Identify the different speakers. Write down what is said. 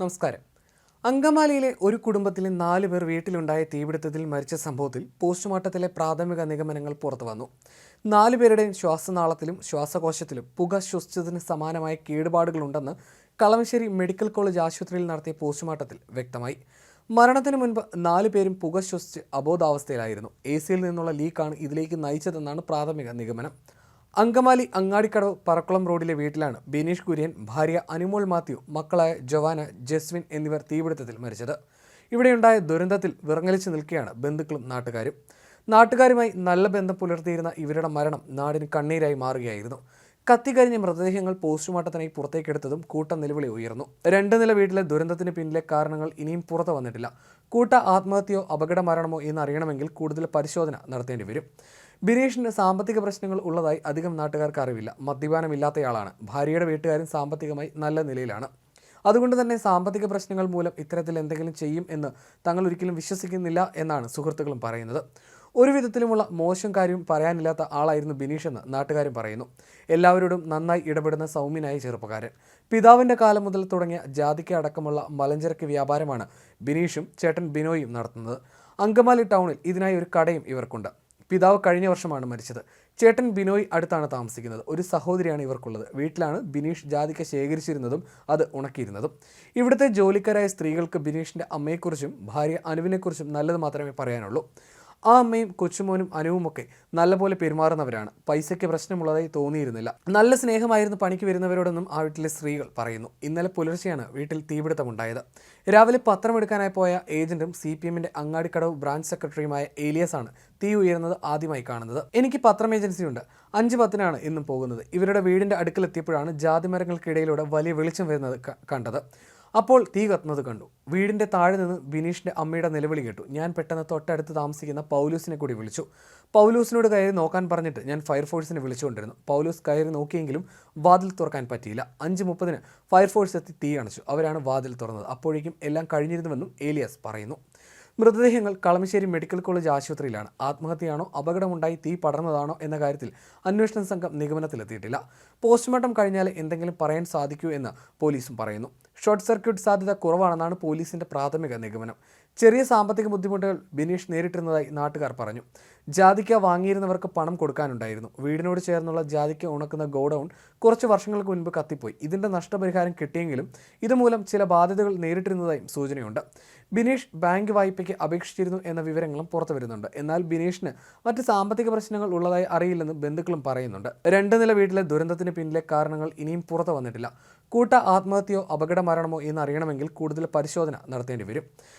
Speaker 1: നമസ്കാരം. അങ്കമാലിയിലെ ഒരു കുടുംബത്തിലെ നാല് പേർ വീട്ടിലുണ്ടായ തീപിടുത്തത്തിൽ മരിച്ച സംഭവത്തിൽ പോസ്റ്റ്മോർട്ടത്തിലെ പ്രാഥമിക നിഗമനങ്ങൾ പുറത്തു വന്നു. നാലുപേരുടെയും ശ്വാസനാളത്തിലും ശ്വാസകോശത്തിലും പുക ശ്വസിച്ചതിന് സമാനമായ കേടുപാടുകളുണ്ടെന്ന് കളമശ്ശേരി മെഡിക്കൽ കോളേജ് ആശുപത്രിയിൽ നടത്തിയ പോസ്റ്റ്മോർട്ടത്തിൽ വ്യക്തമായി. മരണത്തിന് മുൻപ് നാലു പേരും പുക ശ്വസിച്ച് അബോധാവസ്ഥയിലായിരുന്നു. എ സിയിൽ നിന്നുള്ള ലീക്കാണ് ഇതിലേക്ക് നയിച്ചതെന്നാണ് പ്രാഥമിക നിഗമനം. അങ്കമാലി അങ്ങാടിക്കടവ് പറക്കുളം റോഡിലെ വീട്ടിലാണ് ബിനീഷ് കുര്യൻ ഭാര്യ അനുമോൾ മാത്യു മക്കളായ ജവാന ജസ്വിൻ എന്നിവർ തീപിടുത്തത്തിൽ മരിച്ചത്. ഇവിടെയുണ്ടായ ദുരന്തത്തിൽ വിറങ്ങലിച്ചു നിൽക്കുകയാണ് ബന്ധുക്കളും നാട്ടുകാരും. നാട്ടുകാരുമായി നല്ല ബന്ധം പുലർത്തിയിരുന്ന ഇവരുടെ മരണം നാടിന് കണ്ണീരായി മാറുകയായിരുന്നു. കത്തിക്കരിഞ്ഞ മൃതദേഹങ്ങൾ പോസ്റ്റ്മോർട്ടത്തിനായി പുറത്തേക്കെടുത്തതും കൂട്ട നിലവിളി ഉയർന്നു. രണ്ട് നില വീട്ടിലെ ദുരന്തത്തിന് പിന്നിലെ കാരണങ്ങൾ ഇനിയും പുറത്തു വന്നിട്ടില്ല. കൂട്ട ആത്മഹത്യയോ അപകട മരണമോ എന്നറിയണമെങ്കിൽ കൂടുതൽ പരിശോധന നടത്തേണ്ടി വരും. ബിനീഷിന് സാമ്പത്തിക പ്രശ്നങ്ങൾ ഉള്ളതായി അധികം നാട്ടുകാർക്ക് അറിവില്ല. മദ്യപാനമില്ലാത്തയാളാണ്. ഭാര്യയുടെ വീട്ടുകാരും സാമ്പത്തികമായി നല്ല നിലയിലാണ്. അതുകൊണ്ട് തന്നെ സാമ്പത്തിക പ്രശ്നങ്ങൾ മൂലം ഇത്തരത്തിൽ എന്തെങ്കിലും ചെയ്യും എന്ന് തങ്ങൾ ഒരിക്കലും വിശ്വസിക്കുന്നില്ല എന്നാണ് സുഹൃത്തുക്കളും പറയുന്നത്. ഒരു വിധത്തിലുമുള്ള മോശം കാര്യം പറയാനില്ലാത്ത ആളായിരുന്നു ബിനീഷ് എന്ന് നാട്ടുകാരും പറയുന്നു. എല്ലാവരോടും നന്നായി ഇടപെടുന്ന സൗമ്യനായ ചെറുപ്പക്കാരൻ. പിതാവിന്റെ കാലം മുതൽ തുടങ്ങിയ ജാതിക്ക അടക്കമുള്ള മലഞ്ചരക്ക് വ്യാപാരമാണ് ബിനീഷും ചേട്ടൻ ബിനോയും നടത്തുന്നത്. അങ്കമാലി ടൗണിൽ ഇതിനായി ഒരു കടയും ഇവർക്കുണ്ട്. പിതാവ് കഴിഞ്ഞ വർഷമാണ് മരിച്ചത്. ചേട്ടൻ ബിനോയ് അടുത്താണ് താമസിക്കുന്നത്. ഒരു സഹോദരിയാണ് ഇവർക്കുള്ളത്. വീട്ടിലാണ് ബിനീഷ് ജാതിക്ക ശേഖരിച്ചിരുന്നതും അത് ഉണക്കിയിരുന്നതും. ഇവിടുത്തെ ജോലിക്കാരായ സ്ത്രീകൾക്ക് ബിനീഷിന്റെ അമ്മയെക്കുറിച്ചും ഭാര്യ അനുവിനെക്കുറിച്ചും നല്ലത് മാത്രമേ പറയാനുള്ളൂ. ആ അമ്മയും കൊച്ചുമോനും അനുവുമൊക്കെ നല്ലപോലെ പെരുമാറുന്നവരാണ്. പൈസയ്ക്ക് പ്രശ്നമുള്ളതായി തോന്നിയിരുന്നില്ല. നല്ല സ്നേഹമായിരുന്നു പണിക്ക് വരുന്നവരോടൊന്നും ആ വീട്ടിലെ സ്ത്രീകൾ പറയുന്നു. ഇന്നലെ പുലർച്ചെയാണ് വീട്ടിൽ തീപിടുത്തമുണ്ടായത്. രാവിലെ പത്രമെടുക്കാനായി പോയ ഏജന്റും സി പി എമ്മിന്റെ അങ്ങാടിക്കടവ് ബ്രാഞ്ച് സെക്രട്ടറിയുമായ ആണ് തീ ഉയരുന്നത് ആദ്യമായി കാണുന്നത്. എനിക്ക് പത്രം ഏജൻസി ഉണ്ട് അഞ്ച് പത്തിനാണ് ഇന്നും പോകുന്നത്. ഇവരുടെ വീടിന്റെ അടുക്കലെത്തിയപ്പോഴാണ് ജാതിമരങ്ങൾക്കിടയിലൂടെ വലിയ വെളിച്ചം വരുന്നത് കണ്ടത്. അപ്പോൾ തീ കത്തുന്നത് കണ്ടു. വീടിന്റെ താഴെ നിന്ന് ബിനീഷിന്റെ അമ്മയുടെ നിലവിളി കേട്ടു. ഞാൻ പെട്ടെന്ന് തൊട്ടടുത്ത് താമസിക്കുന്ന പൗലൂസിനെ കൂടി വിളിച്ചു. പൗലൂസിനോട് കയറി നോക്കാൻ പറഞ്ഞിട്ട് ഞാൻ ഫയർഫോഴ്സിനെ വിളിച്ചുകൊണ്ടിരുന്നു. പൗലൂസ് കയറി നോക്കിയെങ്കിലും വാതിൽ തുറക്കാൻ പറ്റിയില്ല. അഞ്ച് മുപ്പതിന് ഫയർഫോഴ്സ് എത്തി തീ അണച്ചു. അവരാണ് വാതിൽ തുറന്നത്. അപ്പോഴേക്കും എല്ലാം കഴിഞ്ഞിരുന്നുവെന്നും ഏലിയാസ് പറയുന്നു. മൃതദേഹങ്ങൾ കളമശ്ശേരി മെഡിക്കൽ കോളേജ് ആശുപത്രിയിലാണ്. ആത്മഹത്യയാണോ? അപകടമുണ്ടായി തീ പടർന്നതാണോ എന്ന കാര്യത്തിൽ അന്വേഷണ സംഘം നിഗമനത്തിലെത്തിയിട്ടില്ല. പോസ്റ്റ്മോർട്ടം കഴിഞ്ഞാൽ എന്തെങ്കിലും പറയാൻ സാധിക്കൂ എന്ന് പോലീസും പറയുന്നു. ഷോർട്ട് സർക്യൂട്ട് സാധ്യത കുറവാണെന്നാണ് പോലീസിന്റെ പ്രാഥമിക നിഗമനം. ചെറിയ സാമ്പത്തിക ബുദ്ധിമുട്ടുകൾ ബിനീഷ് നേരിട്ടിരുന്നതായി നാട്ടുകാർ പറഞ്ഞു. ജാതിക്ക വാങ്ങിയിരുന്നവർക്ക് പണം കൊടുക്കാനുണ്ടായിരുന്നു. വീടിനോട് ചേർന്നുള്ള ജാതിക്ക ഉണക്കുന്ന ഗോഡൌൺ കുറച്ച് വർഷങ്ങൾക്ക് മുൻപ് കത്തിപ്പോയി. ഇതിന്റെ നഷ്ടപരിഹാരം കിട്ടിയെങ്കിലും ഇതുമൂലം ചില ബാധ്യതകൾ നേരിട്ടിരുന്നതായും സൂചനയുണ്ട്. ബിനീഷ് ബാങ്ക് വായ്പയ്ക്ക് അപേക്ഷിച്ചിരുന്നു എന്ന വിവരങ്ങളും പുറത്തു വരുന്നുണ്ട്. എന്നാൽ ബിനീഷിന് മറ്റ് സാമ്പത്തിക പ്രശ്നങ്ങൾ ഉള്ളതായി അറിയില്ലെന്ന് ബന്ധുക്കളും പറയുന്നുണ്ട്. രണ്ട് നില വീട്ടിലെ ദുരന്തത്തിന് പിന്നിലെ കാരണങ്ങൾ ഇനിയും പുറത്തു വന്നിട്ടില്ല. കൂട്ട ആത്മഹത്യയോ അപകട മരണമോ എന്നറിയണമെങ്കിൽ കൂടുതൽ പരിശോധന നടത്തേണ്ടി വരും.